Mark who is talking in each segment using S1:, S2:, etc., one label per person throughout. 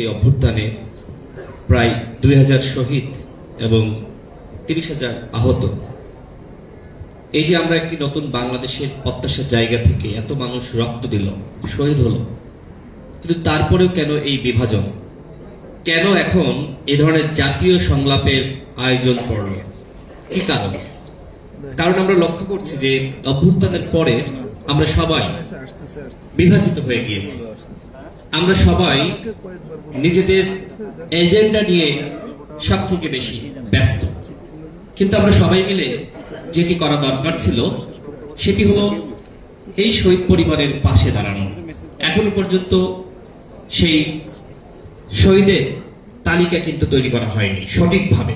S1: এই অভ্যুত্থানে প্রায় দুই হাজার শহীদ এবং তিরিশ হাজার আহত। এই যে আমরা একটি নতুন বাংলাদেশের প্রত্যাশার জায়গা থেকে এত মানুষ রক্ত দিল, শহীদ হলো, কিন্তু তারপরেও কেন এই বিভাজন? কেন এখন এ ধরনের জাতীয় সংলাপের আয়োজন করল? কি কারণ? কারণ আমরা লক্ষ্য করছি যে অভ্যুত্থানের পরে আমরা সবাই বিভাজিত হয়ে গিয়েছি। আমরা সবাই নিজেদের এজেন্ডা নিয়ে সব থেকে বেশি ব্যস্ত। কিন্তু আমরা সবাই মিলে যেটি করা দরকার ছিল, সেটি হলো এই শহীদ পরিবারের পাশে দাঁড়ানো। এখনও পর্যন্ত সেই শহীদের তালিকা কিন্তু তৈরি করা হয়নি সঠিকভাবে।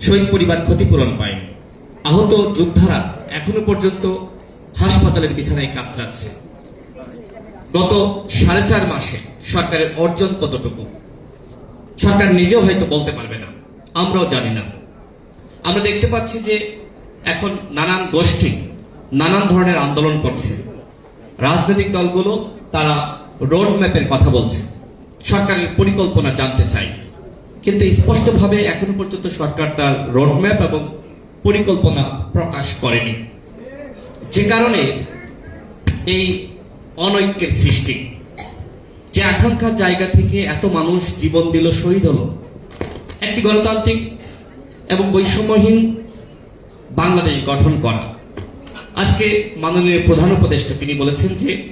S1: শহীদ পরিবার ক্ষতিপূরণ পায়নি। আহত যোদ্ধারা এখনও পর্যন্ত হাসপাতালের বিছানায় কাতরাচ্ছে। গত সাড়ে চার মাসে সরকারের অর্জন কতটুকু? সরকার নিজেও হয়তো বলতে পারবে না। আমরাও জানি না। আমরা দেখতে পাচ্ছি যে এখন নানান গোষ্ঠী নানান ধরনের আন্দোলন করছে। রাজনৈতিক দলগুলো তারা রোড ম্যাপের কথা বলছে। সরকারের পরিকল্পনা জানতে চাই। কিন্তু স্পষ্টভাবে এখনও পর্যন্ত সরকার তার রোডম্যাপ এবং পরিকল্পনা প্রকাশ করেনি। যে কারণে এই অনৈক্যের সৃষ্টি। যে এখনকার জায়গা থেকে এত মানুষ জীবন দিল শহীদ হলো। একটি গণতান্ত্রিক এবং বৈষম্যহীন বাংলাদেশ গঠন করা। আজকে মাননীয় প্রধান উপদেষ্টা তিনি বলেছেন যে,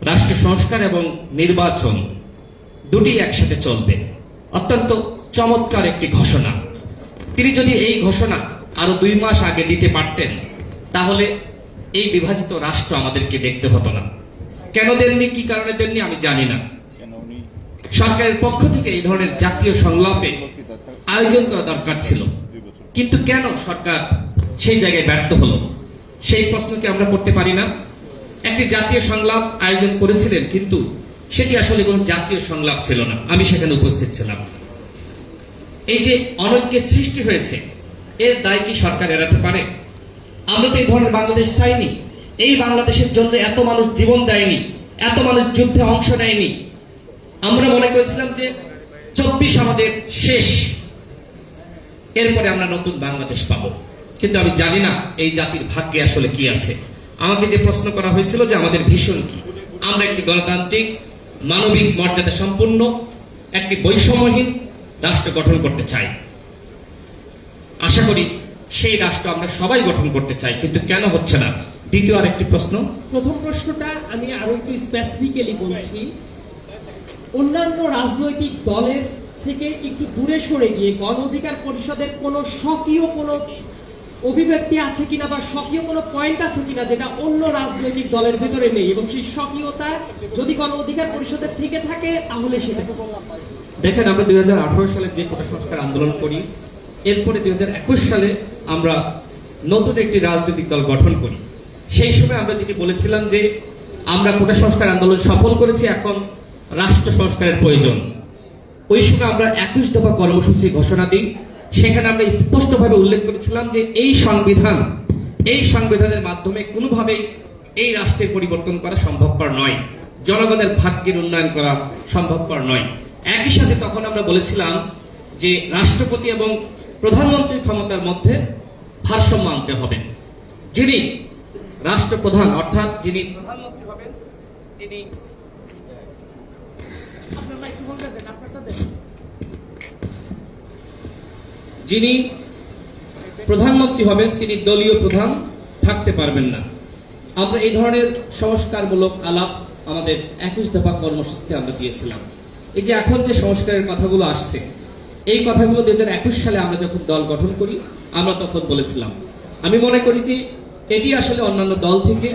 S1: রাষ্ট্র সংস্কার এবং নির্বাচন দুটি একসাথে চলবে। অত্যন্ত চমৎকার একটি ঘোষণা। তিনি যদি এই ঘোষণা আরও দুই মাস আগে দিতে পারতেন, তাহলে এই বিভাজিত রাষ্ট্র আমাদেরকে দেখতে হতো না। কেন দেননি কি কারণে দেননি আমি জানি না। সরকারের পক্ষ থেকে এই ধরনের জাতীয় সংলাপে আয়োজন করা দরকার ছিল। কিন্তু কেন সরকার সেই জায়গায় ব্যর্থ হলো? সেই প্রশ্নকে আমরা করতে পারি না? একটি জাতীয় সংলাপ আয়োজন করেছিলেন কিন্তু সেটি আসলে কোনো জাতীয় সংলাপ ছিল না। আমি সেখানে উপস্থিত ছিলাম। এই যে অনৈক্যের সৃষ্টি হয়েছে এর দায় কি সরকার এড়াতে পারে? আমরা তো এই ধরনের বাংলাদেশ চাইনি। এই বাংলাদেশের জন্য এত মানুষ জীবন দেয়নি, এত মানুষ যুদ্ধে অংশ নেয়নি। আমরা মনে করেছিলাম যে চব্বিশ আমাদের শেষ। এরপরে আমরা নতুন বাংলাদেশ পাবো। কিন্তু আমি জানি না এই জাতির ভাগ্যে আসলে কি আছে। আমাকে যে প্রশ্ন করা হয়েছিল যে আমাদের ভীষণ কি, আমরা একটি গণতান্ত্রিক, মানবিক মর্যাদা সম্পন্ন, একটি বৈষম্যহীন রাষ্ট্র গঠন করতে চাই। আশা করি সেই রাষ্ট্র আমরা সবাই গঠন করতে চাই, কিন্তু কেন হচ্ছে না? দ্বিতীয় আরেকটি প্রশ্ন।
S2: প্রথম প্রশ্নটা আমি আরও একটু স্পেসিফিক্যালি বলছি। অন্যান্য রাজনৈতিক দলের থেকে একটু দূরে সরে গিয়ে গণ অধিকার পরিষদের কোনো স্বকীয় কোনো অভিব্যক্তি আছে কিনা বা স্বকীয় কোনো পয়েন্ট আছে কিনা যেটা অন্য রাজনৈতিক দলের ভেতরে নেই এবং সেই স্বকীয়তা যদি গণ অধিকার পরিষদের থেকে থাকে তাহলে সেটা
S1: দেখেন আমরা দুই হাজার আঠারো সালে যে কোটা সংস্কার আন্দোলন করি এরপরে দুই হাজার একুশ সালে আমরা নতুন একটি রাজনৈতিক দল গঠন করি। সেই সময় আমরা যেটি বলেছিলাম যে আমরা কোটা সংস্কার আন্দোলন সফল করেছি, এখন রাষ্ট্র সংস্কারের প্রয়োজন। ওই সময় আমরা একুশ দফা কর্মসূচি ঘোষণা দিই। সেখানে আমরা স্পষ্টভাবে উল্লেখ করেছিলাম যে এই সংবিধান, এই সংবিধানের মাধ্যমে কোনোভাবেই এই রাষ্ট্রের পরিবর্তন করা সম্ভবপর নয়। জনগণের ভাগ্যের উন্নয়ন করা সম্ভবপর নয়। একই সাথে তখন আমরা বলেছিলাম যে রাষ্ট্রপতি এবং প্রধানমন্ত্রীর ক্ষমতার মধ্যে ভারসাম্য আনতে হবে। যিনি রাষ্ট্রপ্রধান অর্থাৎ যিনি প্রধানমন্ত্রী হবেন তিনি যিনি প্রধানমন্ত্রী হবেন তিনি দলীয় প্রধান থাকতে পারবেন না। আমরা এই ধরনের সংস্কারমূলক আলাপ আমাদের একুশ দফা কর্মসূচিতে আমরা দিয়েছিলাম। এই যে এখন যে সংস্কারের কথাগুলো আসছে এই কথাগুলো দুই হাজার একুশ সালে আমরা যখন দল গঠন করি আমরা তখন বলেছিলাম। আমি মনে করি যে এটি আসলে অন্যান্য দল থেকে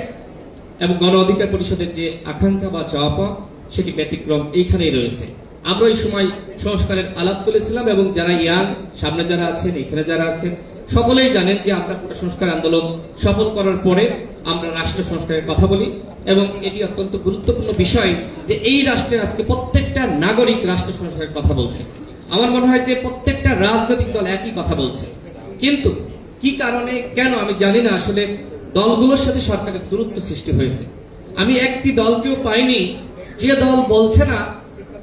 S1: এবং গণ অধিকার পরিষদের যে আকাঙ্ক্ষা বা চাওয়া সেটি ব্যতিক্রম এইখানেই রয়েছে। আমরা এই সময় সংস্কারের আলাপ তুলেছিলাম এবং যারা ইয়াং, সামনে যারা আছেন, এখানে যারা আছেন, সকলেই জানেন যে আমরা কোটা সংস্কার আন্দোলন সফল করার পরে আমরা রাষ্ট্র সংস্কারের কথা বলি এবং এটি অত্যন্ত গুরুত্বপূর্ণ বিষয় যে এই রাষ্ট্রের আজকে প্রত্যেকটা নাগরিক রাষ্ট্র সংস্কারের কথা বলছে। আমার মনে হয় যে প্রত্যেকটা রাজনৈতিক দল একই কথা বলছে। কিন্তু কি কারণে, কেন, আমি জানি না। আসলে দলগুলোর সাথে সরকারের দূরত্ব সৃষ্টি হয়েছে। আমি একটি দলকেও পাইনি। যে দল বলছে না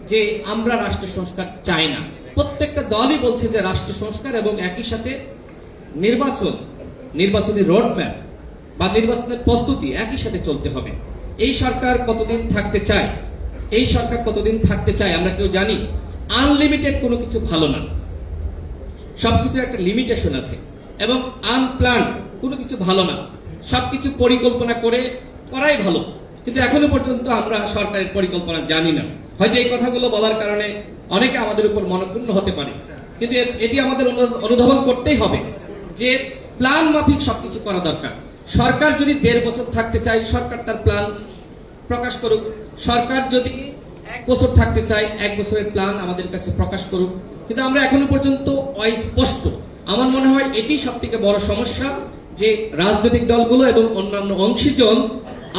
S1: যে আমরা রাষ্ট্র সংস্কার চাই না, প্রত্যেকটা দলই বলছে যে রাষ্ট্র সংস্কার এবং একই সাথে নির্বাচন, নির্বাচনী রোডম্যাপ বা নির্বাচনের প্রস্তুতি একই সাথে চলতে হবে। এই সরকার কতদিন থাকতে চায়? এই সরকার কতদিন থাকতে চায়, আমরা কেউ জানি। আনলিমিটেড কোনো কিছু ভালো না। সবকিছুর একটা লিমিটেশন আছে। এবং আনপ্লান কোনো কিছু ভালো না। সবকিছু পরিকল্পনা করে করাই ভালো। কিন্তু এখনও পর্যন্ত আমরা সরকারের পরিকল্পনা জানি না। হয়তো এই কথাগুলো বলার কারণে অনেকে আমাদের উপর মনক্ষুণ্ণ হতে পারে। কিন্তু এটি আমাদের অনুধাবন করতেই হবে যে প্ল্যান মাফিক সবকিছু করা দরকার। সরকার যদি দেড় বছর থাকতে চায়, সরকার তার প্ল্যান প্রকাশ করুক। সরকার যদি এক বছর থাকতে চায়, এক বছরের প্ল্যান আমাদের কাছে প্রকাশ করুক। কিন্তু আমরা এখনও পর্যন্ত অস্পষ্ট। আমার মনে হয় এটি সব থেকে বড় সমস্যা যে রাজনৈতিক দলগুলো এবং অন্যান্য অংশীজন,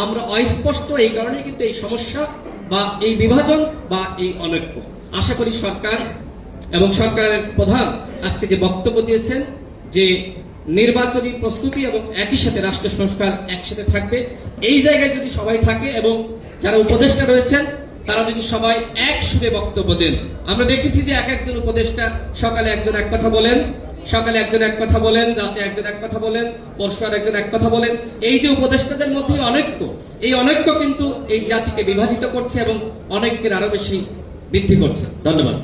S1: আমরা অস্পষ্ট এই কারণে কিন্তু এই সমস্যা বা এই বিভাজন বা এই অনৈক্য। আশা করি সরকার এবং সরকারের প্রধান আজকে যে বক্তব্য দিয়েছেন যে নির্বাচনী প্রস্তুতি এবং একই সাথে রাষ্ট্র সংস্কার একসাথে থাকবে, এই জায়গায় যদি সবাই থাকে এবং যারা উপদেষ্টা রয়েছেন, তারা যদি সবাই এক সুরে বক্তব্য দেন। আমরা দেখেছি যে এক একজন উপদেষ্টা সকালে একজন এক কথা বলেন সকালে একজন এক কথা বলেন, রাতে একজন এক কথা বলেন পরশু আর একজন এক কথা বলেন। এই যে উপদেষ্টাদের মধ্যে অনৈক্য, এই অনৈক্য কিন্তু এই জাতিকে বিভাজিত করছে এবং অনেককে আরও বেশি বৃদ্ধি করছে। ধন্যবাদ।